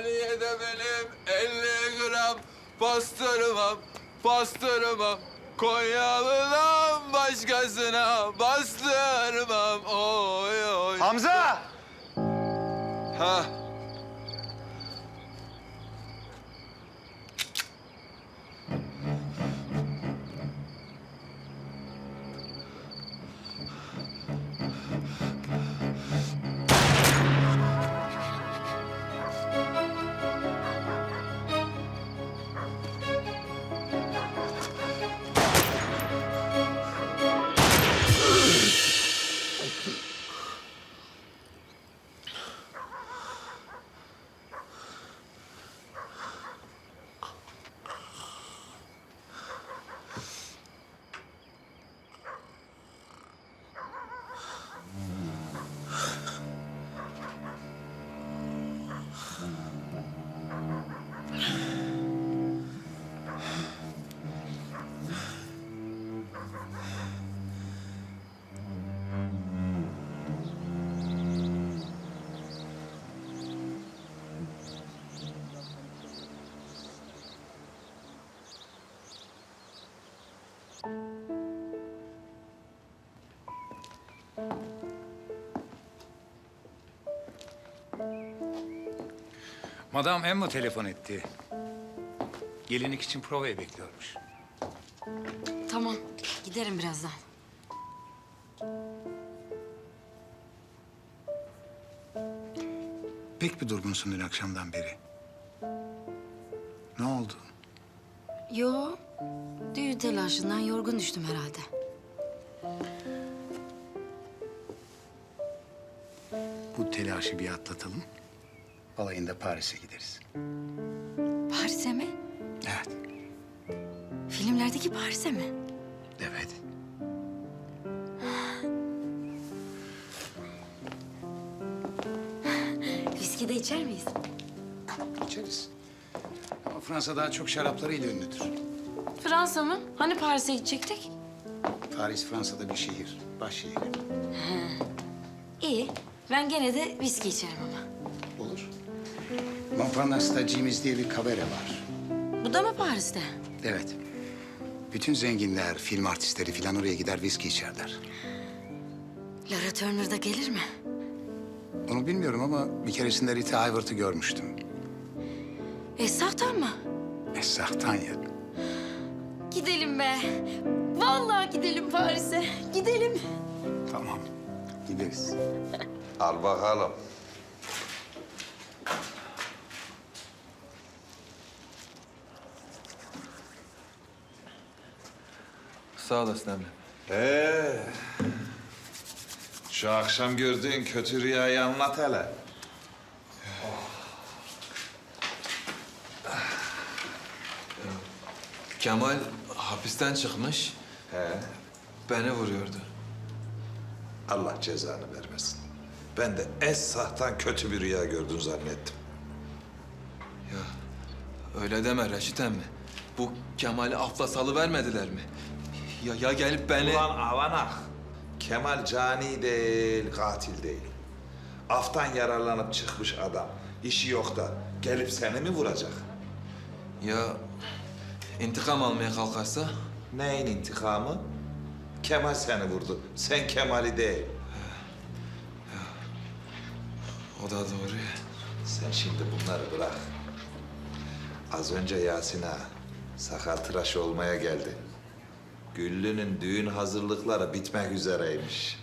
Saniye de benim 50 gram pastırmam, pastırmam. Konyalı'dan başkasına bastırmam. Oy oy. Hamza! Ha. Madam Emma telefon etti. Gelinlik için provaya bekliyormuş. Tamam, giderim birazdan. Pek bir durgunsun dün akşamdan beri. Ne oldu? Yo, düğün telaşından yorgun düştüm herhalde. Bu telaşı bir atlatalım. Balayında Paris'e gideriz. Paris'e mi? Evet, Filmlerdeki Paris'e mi? evet. Viski de içer miyiz? İçeriz. Ama Fransa daha çok şaraplarıyla ünlüdür. Fransa mı? Hani Paris'e gidecektik? Paris Fransa'da bir şehir, baş şehri. İyi, ben gene de viski içerim ama. Olur. Montparnasse'da Jimmy's diye bir kabare var. Bu da mı Paris'te? Evet. Bütün zenginler, film artistleri falan oraya gider viski içerler. Lara Turner da gelir mi? Onu bilmiyorum ama bir keresinde Rita Hayworth'ı görmüştüm. Esrahtan mı? Esrahtan ya. Gidelim be. Vallahi gidelim Paris'e. Gidelim. Tamam, gideriz. Al bakalım. Sağ olasın emmi. Ee, şu akşam gördüğün kötü rüyayı anlat hele. Kemal hapisten çıkmış. He, Beni vuruyordu. Allah cezanı vermesin. Ben de es sahtan kötü bir rüya gördün zannettim. Öyle deme Reşit emmi. Bu Kemal'i afla salıvermediler mi? Ya, ya gelip beni... Ulan avanak. Kemal cani değil, katil değil. Aftan yararlanıp çıkmış adam. İşi yok da gelip seni mi vuracak? Ya intikam almaya kalkarsa? Neyin intikamı? Kemal seni vurdu. Sen Kemal'i değil. O da doğru. Sen şimdi bunları bırak. Az önce Yasin ağa sakal tıraş olmaya geldi. Güllü'nün düğün hazırlıkları bitmek üzereymiş.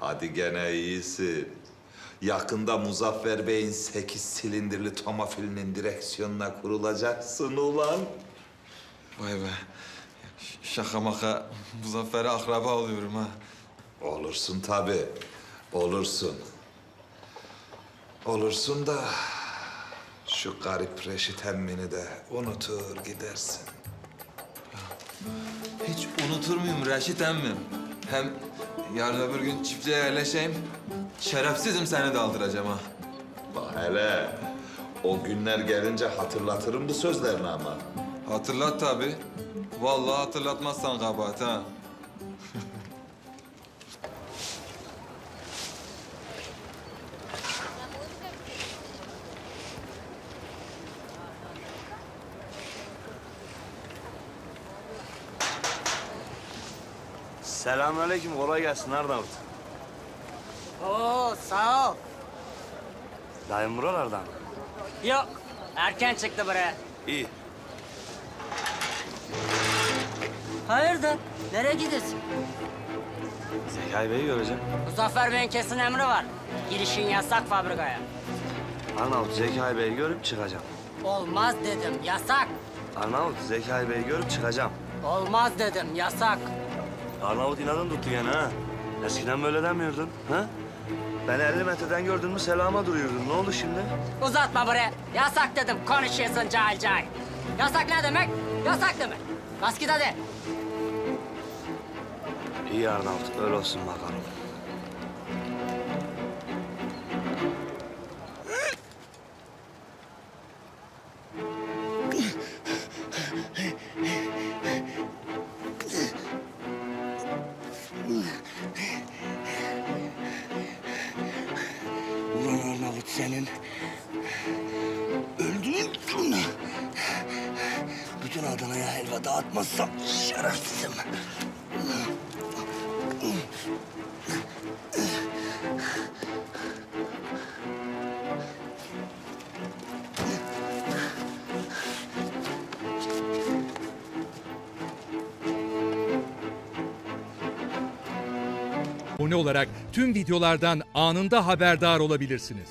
Hadi gene iyisin. Yakında Muzaffer Bey'in sekiz silindirli tomofilinin direksiyonuna kurulacaksın ulan. Vay be. Şaka maka Muzaffer'e akraba oluyorum ha. Olursun tabii. Olursun. Olursun da şu garip Reşit emmini de unutur gidersin. Hiç unutur muyum Reşit emmim? Hem yarın öbür gün çiftliğe yerleşeyim. Şerefsizim seni de aldıracağım ha. Bak hele o günler gelince hatırlatırım bu sözlerini ama. Hatırlat tabi. Vallahi hatırlatmazsan kabahat ha. Selamünaleyküm, kolay gelsin Arnavut. Oo sağ ol. Dayım buralardan. Yok erken çıktı buraya. İyi, Hayırdır? Nereye gidiyorsun? Zekai Bey'i göreceğim. Muzaffer Bey'in kesin emri var. Girişin yasak fabrikaya. Arnavut, Zekai Bey'i görüp çıkacağım. Olmaz dedim yasak. Arnavut, Zekai Bey'i görüp çıkacağım. Olmaz dedim yasak. Arnavut inadın tuttu gene ha. Eskiden böyle demiyordun, ha? Ben 50 metreden gördün mü selama duruyordun. Ne oldu şimdi? Uzatma buraya. Yasak dedim konuşuyorsun cahil cahil. Yasak ne demek? Yasak demek. Bas git hadi. İyi Arnavut, öyle olsun bakalım. Helva dağıtmazsam şerefsizim. abone olarak tüm videolardan anında haberdar olabilirsiniz.